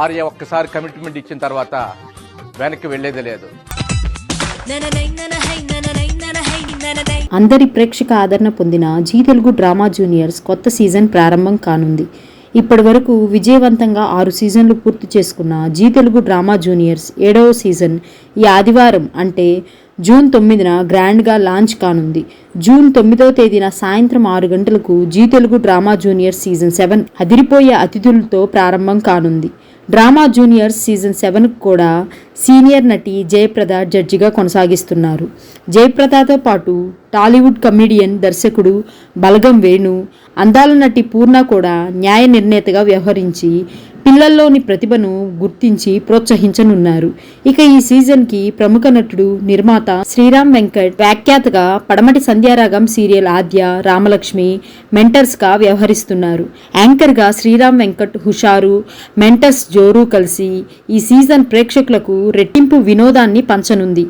ఆర్య ఒక్కసారి కమిట్మెంట్ ఇచ్చిన తర్వాత వెనక్కి వెళ్ళేది లేదు. అందరి ప్రేక్షక ఆదరణ పొందిన జీ తెలుగు డ్రామా జూనియర్స్ కొత్త సీజన్ ప్రారంభం కానుంది. ఇప్పటి వరకు విజయవంతంగా ఆరు సీజన్లు పూర్తి చేసుకున్న జీ తెలుగు డ్రామా జూనియర్స్ ఏడవ సీజన్ ఈ ఆదివారం అంటే జూన్ తొమ్మిదిన గ్రాండ్గా లాంచ్ కానుంది. జూన్ తొమ్మిదవ తేదీన సాయంత్రం ఆరు గంటలకు Zee Telugu drama junior season seven అదిరిపోయే అతిథులతో ప్రారంభం కానుంది. డ్రామా జూనియర్స్ సీజన్ సెవెన్కు కూడా సీనియర్ నటి జయప్రద జడ్జిగా కొనసాగిస్తున్నారు. జయప్రదతో పాటు టాలీవుడ్ కమెడియన్ దర్శకుడు బలగం వేణు అందాల నటి పూర్ణ కూడా న్యాయ నిర్ణేతగా వ్యవహరించి పిల్లల్లోని ప్రతిభను గుర్తించి ప్రోత్సహించనున్నారు. ఇక ఈ సీజన్కి ప్రముఖ నటుడు నిర్మాత శ్రీరామ్ వెంకట్ వ్యాఖ్యాతగా పడమటి సంధ్యారాగం సీరియల్ ఆద్య రామలక్ష్మి మెంటర్స్గా వ్యవహరిస్తున్నారు. యాంకర్గా శ్రీరామ్ వెంకట్ హుషారు మెంటర్స్ జోరు కలిసి ఈ సీజన్ ప్రేక్షకులకు రెట్టింపు వినోదాన్ని పంచనుంది.